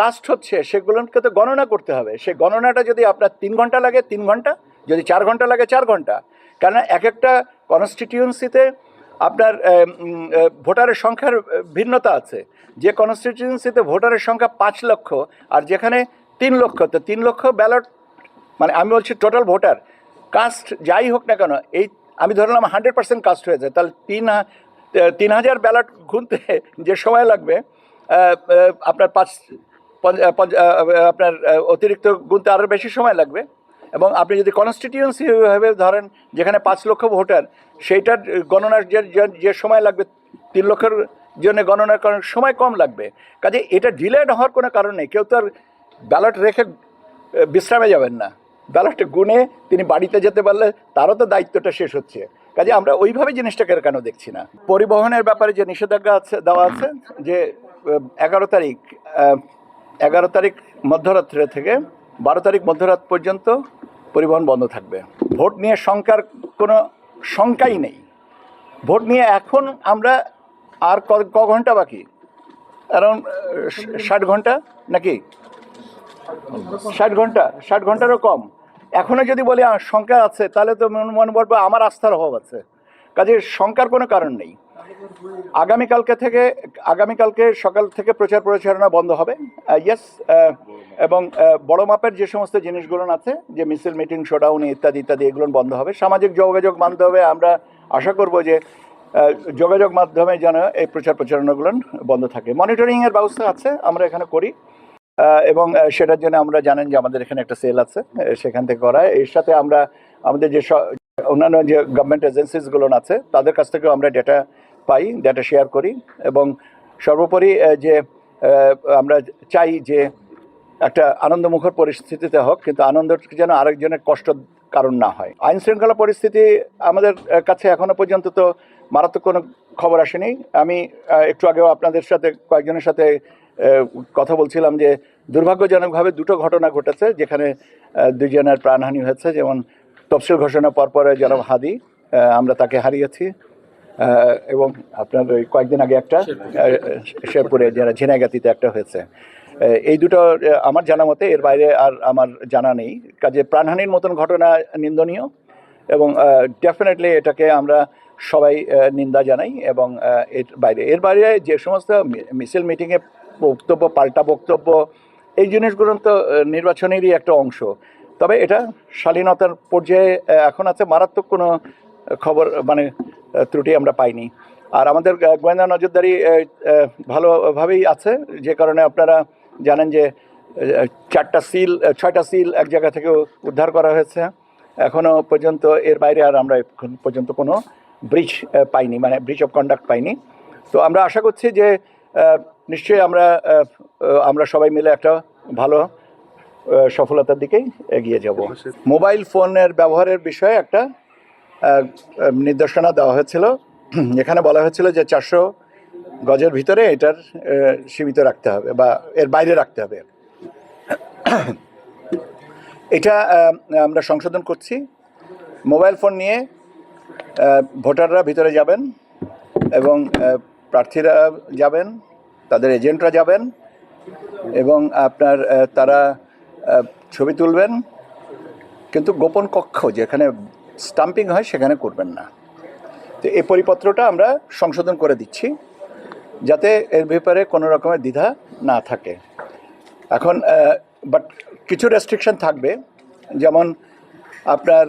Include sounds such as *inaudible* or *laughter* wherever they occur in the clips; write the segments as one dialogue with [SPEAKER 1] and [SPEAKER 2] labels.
[SPEAKER 1] Caste হচ্ছে, সেগুলোকে তো গণনা করতে হবে। সে গণনাটা যদি আপনার তিন ঘণ্টা লাগে, তিন ঘণ্টা। যদি চার ঘণ্টা লাগে, চার ঘণ্টা। কেন এক একটা কনস্টিটিউন্সিতে আপনার ভোটারের সংখ্যার ভিন্নতা আছে। যে কনস্টিটিউন্সিতে ভোটারের সংখ্যা পাঁচ লক্ষ আর যেখানে তিন লক্ষ, তো তিন লক্ষ ব্যালট মানে আমি বলছি টোটাল ভোটার কাস্ট যাই হোক না কেন, এই আমি ধরলাম হান্ড্রেড পার্সেন্ট কাস্ট হয়েছে। তাহলে তিন তিন হাজার ব্যালট গুনতে যে সময় লাগবে আপনার পাঁচ আপনার অতিরিক্ত গুনতে আরও বেশি সময় লাগবে। এবং আপনি যদি কনস্টিটিউয়েন্সি ভাবে ধরেন, যেখানে পাঁচ লক্ষ ভোটার, সেইটার গণনার যে, যে- সময় লাগবে, তিন লক্ষের জন্য গণনার করার সময় কম লাগবে। কাজে এটা ডিলেড হওয়ার কোনো কারণ নেই। কেউ তো আর ব্যালট রেখে বিশ্রামে যাবেন না। ব্যালটে গুনে তিনি বাড়িতে যেতে পারলে তারও তো দায়িত্বটা শেষ হচ্ছে। কাজে আমরা ওইভাবে জিনিসটাকে কেন দেখছি না। পরিবহনের ব্যাপারে যে নিষেধাজ্ঞা আছে, দেওয়া আছে যে এগারো তারিখ এগারো তারিখ মধ্যরাত্রে থেকে বারো তারিখ মধ্যরাত পর্যন্ত পরিবহন বন্ধ থাকবে। ভোট নিয়ে শঙ্কার কোনো শঙ্কাই নেই। ভোট নিয়ে এখন আমরা আর ক ঘণ্টা বাকি? অ্যারাউন্ড ষাট ঘণ্টা নাকি? ষাট ঘণ্টা, ষাট ঘন্টারও কম। এখনও যদি বলি শঙ্কা আছে, তাহলে তো মনে- পড়বে আমার আস্থার অভাব আছে। কাজে শঙ্কার কোনো কারণ নেই। আগামীকালকে থেকে, আগামীকালকে সকাল থেকে প্রচার প্রচারণা বন্ধ হবে। ইয়েস এবং বড় মাপের যে সমস্ত জিনিসগুলো আছে, যে মিছিল, মিটিং শোডাউন ইত্যাদি ইত্যাদি, এগুলো বন্ধ হবে। সামাজিক যোগাযোগ মাধ্যমে আমরা আশা করব যে যোগাযোগ মাধ্যমে যেন এই প্রচার প্রচারণাগুলো বন্ধ থাকে। মনিটরিংয়ের ব্যবস্থা আছে, আমরা এখানে করি। এবং সেটার জন্য আমরা জানেন যে আমাদের এখানে একটা সেল আছে সেখান থেকে করা। এর সাথে আমরা, আমাদের যে অন্যান্য যে গভর্নমেন্ট এজেন্সিসগুলো আছে, তাদের কাছ থেকেও আমরা ডেটা পাই ডেটা শেয়ার করি এবং সর্বোপরি যে আমরা চাই যে একটা আনন্দমুখর পরিস্থিতিতে হোক কিন্তু আনন্দ যেন আরেকজনের কষ্ট কারণ না হয়। আইন শৃঙ্খলা পরিস্থিতি আমাদের কাছে এখনও পর্যন্ত তো মারাত্মক কোনো খবর আসেনি। আমি একটু আগেও আপনাদের সাথে কয়েকজনের সাথে কথা বলছিলাম যে দুর্ভাগ্যজনকভাবে দুটো ঘটনা ঘটেছে যেখানে আহ, দুইজনের প্রাণহানি হয়েছে যেমন তফসিল ঘোষণা পরপরে জনাব হাদি আমরা তাকে হারিয়েছি। এবং আপনার ওই কয়েকদিন আগে একটা শেরপুরে। যারা ঝিনাইগাতিতে একটা হয়েছে। এই দুটো আমার জানা মতে এর বাইরে আর আমার জানা নেই। কাজে প্রাণহানির মতন ঘটনা নিন্দনীয় এবং ডেফিনেটলি এটাকে আমরা সবাই নিন্দা জানাই এবং এর বাইরে এর বাইরে যে সমস্ত মিছিল মিটিংয়ে বক্তব্য পাল্টা বক্তব্য এই জিনিসগুলো তো নির্বাচনেরই একটা অংশ। তবে এটা শালীনতার পর্যায়ে এখন আছে। মারাত্মক কোনো খবর মানে ত্রুটি আমরা পাইনি। আর আমাদের গোয়েন্দা নজরদারি ভালোভাবেই আছে। যে কারণে আপনারা জানেন যে চারটা সিল ছয়টা সিল এক জায়গা থেকে উদ্ধার করা হয়েছে। এখনও পর্যন্ত এর বাইরে আর আমরা এখন পর্যন্ত কোনো ব্রিজ পাইনি মানে ব্রিজ অফ কন্ডাক্ট পাইনি। তো আমরা আশা করছি যে নিশ্চয়ই আমরা আমরা সবাই মিলে একটা ভালো সফলতার দিকেই এগিয়ে যাব। মোবাইল ফোনের ব্যবহারের বিষয়ে একটা নির্দেশনা দেওয়া হয়েছিল। *clears throat* এখানে বলা হয়েছিল যে চারশো গজের ভিতরে এটার সীমিত রাখতে হবে বা এর বাইরে রাখতে হবে। *clears throat* এটা আমরা সংশোধন করছি। মোবাইল ফোন নিয়ে ভোটাররা ভিতরে যাবেন এবং প্রার্থীরা যাবেন, তাদের এজেন্টরা যাবেন এবং আপনার তারা ছবি তুলবেন। কিন্তু গোপন কক্ষ যেখানে স্টাম্পিং হয়, সেখানে করবেন না। তো এই পরিপত্রটা আমরা সংশোধন করে দিচ্ছি, যাতে এর ব্যাপারে কোনো রকমের দ্বিধা না থাকে। এখন বাট কিছু রেস্ট্রিকশন থাকবে, যেমন আপনার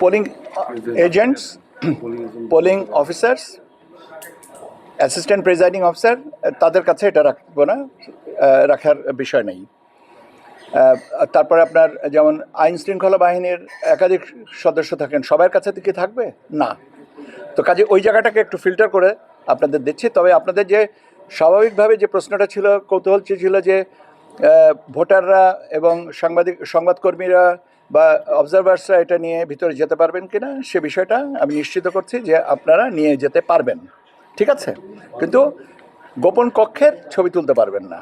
[SPEAKER 1] polling agents polling officers assistant presiding officer তাদের কাছে এটা রাখব না রাখার বিষয় নেই। তারপরে আপনার যেমন আইন শৃঙ্খলা বাহিনীর একাধিক সদস্য থাকেন, সবার কাছে কি থাকবে? না। তো কাজে ওই জায়গাটাকে একটু ফিল্টার করে আপনাদের দিচ্ছি। তবে আপনাদের যে স্বাভাবিকভাবে যে প্রশ্নটা ছিল, কৌতূহল ছিল যে ভোটাররা এবং সাংবাদিক, সংবাদকর্মীরা বা অবজারভার্সরা এটা নিয়ে ভিতরে যেতে পারবেন কিনা, সে বিষয়টা আমি নিশ্চিত করছি যে আপনারা নিয়ে যেতে পারবেন। ঠিক আছে? কিন্তু গোপন কক্ষের ছবি তুলতে পারবেন না।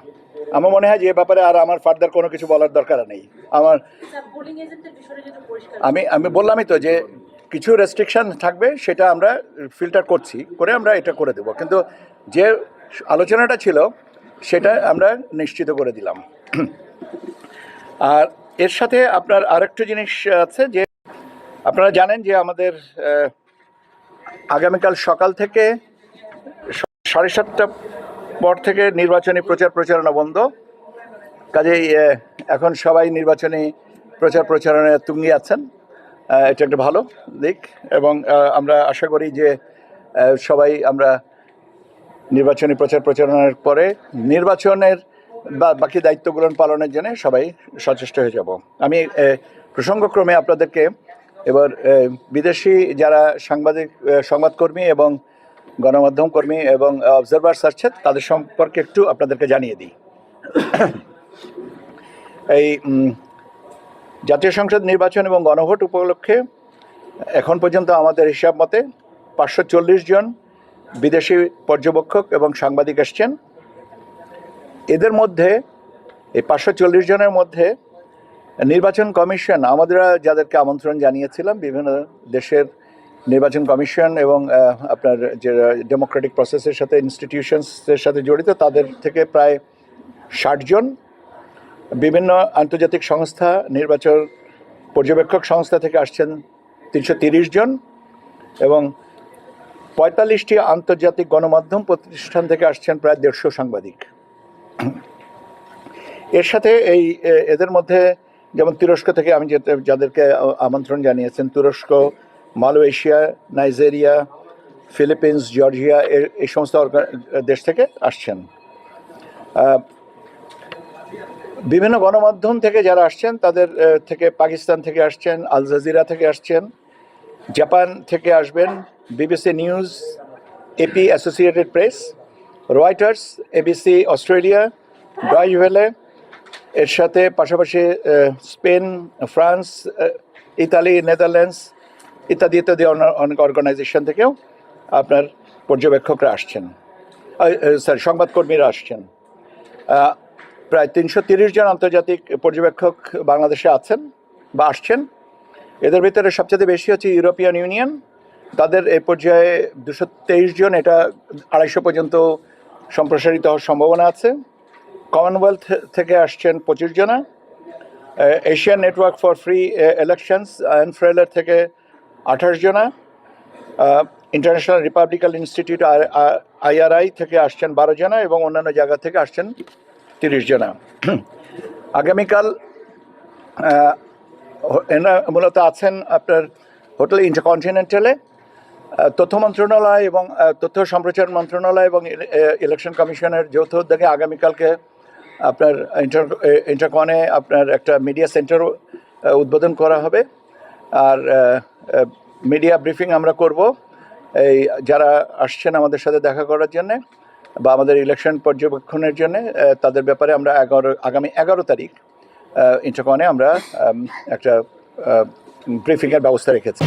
[SPEAKER 1] আমার মনে হয় যে এ ব্যাপারে আর আমার ফার্দার কোনো কিছু বলার দরকার নেই। আমার
[SPEAKER 2] পরিষ্কার
[SPEAKER 1] আমি আমি বললামই তো যে কিছু রেস্ট্রিকশন থাকবে সেটা আমরা ফিল্টার করছি করে আমরা এটা করে দেবো। কিন্তু যে আলোচনাটা ছিল সেটা আমরা নিশ্চিত করে দিলাম। আর এর সাথে আপনার আরেকটা জিনিস আছে যে আপনারা জানেন যে আমাদের আগামীকাল সকাল থেকে সাড়ে সাতটা পর থেকে নির্বাচনী প্রচার প্রচারণা বন্ধ। কাজেই এখন সবাই নির্বাচনী প্রচার প্রচারণায় তুঙ্গি আছেন। এটা একটা ভালো দিক এবং আমরা আশা করি যে সবাই আমরা নির্বাচনী প্রচার প্রচারণার পরে নির্বাচনের বা বাকি দায়িত্বগুলো পালনের জন্য সবাই সচেষ্ট হয়ে যাব। আমি প্রসঙ্গক্রমে আপনাদেরকে এবার বিদেশি যারা সাংবাদিক সংবাদকর্মী এবং গণমাধ্যম কর্মী এবং অবজারভার্স আসছে, তাদের সম্পর্কে একটু আপনাদেরকে জানিয়ে দিই। এই জাতীয় সংসদ নির্বাচন এবং গণভোট উপলক্ষে এখন পর্যন্ত আমাদের হিসাব মতে পাঁচশো চল্লিশ জন বিদেশি পর্যবেক্ষক এবং সাংবাদিক এসছেন এদের মধ্যে, এই পাঁচশো চল্লিশ জনের মধ্যে নির্বাচন কমিশন আমাদের যাদেরকে আমন্ত্রণ জানিয়েছিলাম, বিভিন্ন দেশের নির্বাচন কমিশন এবং আপনার যে ডেমোক্রেটিক প্রসেসের সাথে ইনস্টিটিউশনসের সাথে জড়িত, তাদের থেকে প্রায় ষাট জন বিভিন্ন আন্তর্জাতিক সংস্থা, নির্বাচন পর্যবেক্ষক সংস্থা থেকে আসছেন তিনশো জন এবং পঁয়তাল্লিশটি আন্তর্জাতিক গণমাধ্যম প্রতিষ্ঠান থেকে আসছেন প্রায় দেড়শো সাংবাদিক। এর সাথে এই, এদের মধ্যে যেমন তুরস্ক থেকে আমি যাদেরকে আমন্ত্রণ জানিয়েছেন, তুরস্ক মালয়েশিয়া, নাইজেরিয়া, ফিলিপিন্স, জর্জিয়া এই সমস্ত দেশ থেকে আসছেন। বিভিন্ন গণমাধ্যম থেকে যারা আসছেন, তাদের থেকে পাকিস্তান থেকে আসছেন, আল জাজিরা থেকে আসছেন, জাপান থেকে আসবেন, BBC news AP Associated Press, Reuters ABC Australia Deutsche Welle এর সাথে পাশাপাশি স্পেন, ফ্রান্স ইতালি, নেদারল্যান্ডস ইত্যাদি ইত্যাদি অনেক অর্গানাইজেশন থেকেও আপনার পর্যবেক্ষকরা আসছেন। স্যার সংবাদকর্মীরা আসছেন। প্রায় তিনশো তিরিশ জন আন্তর্জাতিক পর্যবেক্ষক বাংলাদেশে আছেন বা আসছেন। এদের ভিতরে সবচেয়ে বেশি হচ্ছে ইউরোপিয়ান ইউনিয়ন। তাদের এই পর্যায়ে দুশো তেইশ জন, এটা আড়াইশো পর্যন্ত সম্প্রসারিত হওয়ার সম্ভাবনা আছে। কমনওয়েলথ থেকে আসছেন পঁচিশ জনা। Asian Network for Free Elections ফ্রেলার থেকে আঠাশ জনা ইন্টারন্যাশনাল রিপাবলিকান ইনস্টিটিউট আইআরআই থেকে আসছেন বারো জনা এবং অন্যান্য জায়গা থেকে আসছেন তিরিশ জনা। আগামীকাল মূলত আছেন আপনার হোটেল ইন্টারকন্টিনেন্টালে তথ্য মন্ত্রণালয় এবং তথ্য সম্প্রচার মন্ত্রণালয় এবং ইলেকশন কমিশনের যৌথ উদ্যোগে আগামীকালকে আপনার ইন্টার ইন্টারকনে আপনার একটা মিডিয়া সেন্টার উদ্বোধন করা হবে। আর মিডিয়া ব্রিফিং আমরা করব। এই যারা আসছেন আমাদের সাথে দেখা করার জন্যে বা আমাদের ইলেকশন পর্যবেক্ষণের জন্য তাদের ব্যাপারে আমরা এগারো, আগামী এগারো তারিখ ইন্টারকনে আমরা একটা ব্রিফিংয়ের ব্যবস্থা রেখেছি।